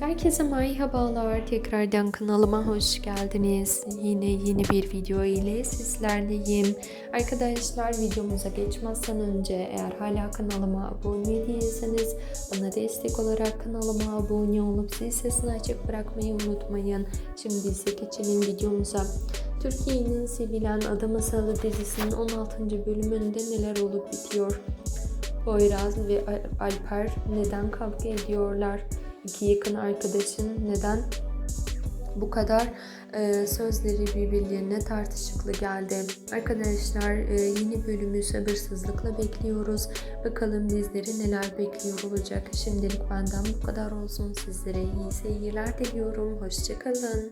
Herkese merhabalar. Tekrardan kanalıma hoş geldiniz. Yine yeni bir video ile sizlerleyim. Arkadaşlar videomuza geçmezden önce eğer hala kanalıma abone değilseniz bana destek olarak kanalıma abone olup zil sesini açık bırakmayı unutmayın. Şimdi ise geçelim videomuza. Türkiye'nin sevilen Ada Masalı dizisinin 16. bölümünde neler olup bitiyor? Poyraz ve Al- Alper neden kavga ediyorlar? İki yakın arkadaşın neden bu kadar e, sözleri birbirlerine tartışıklı geldi. Arkadaşlar e, yeni bölümü sabırsızlıkla bekliyoruz. Bakalım bizleri neler bekliyor olacak. Şimdilik benden bu kadar olsun. Sizlere iyi seyirler diliyorum. Hoşçakalın.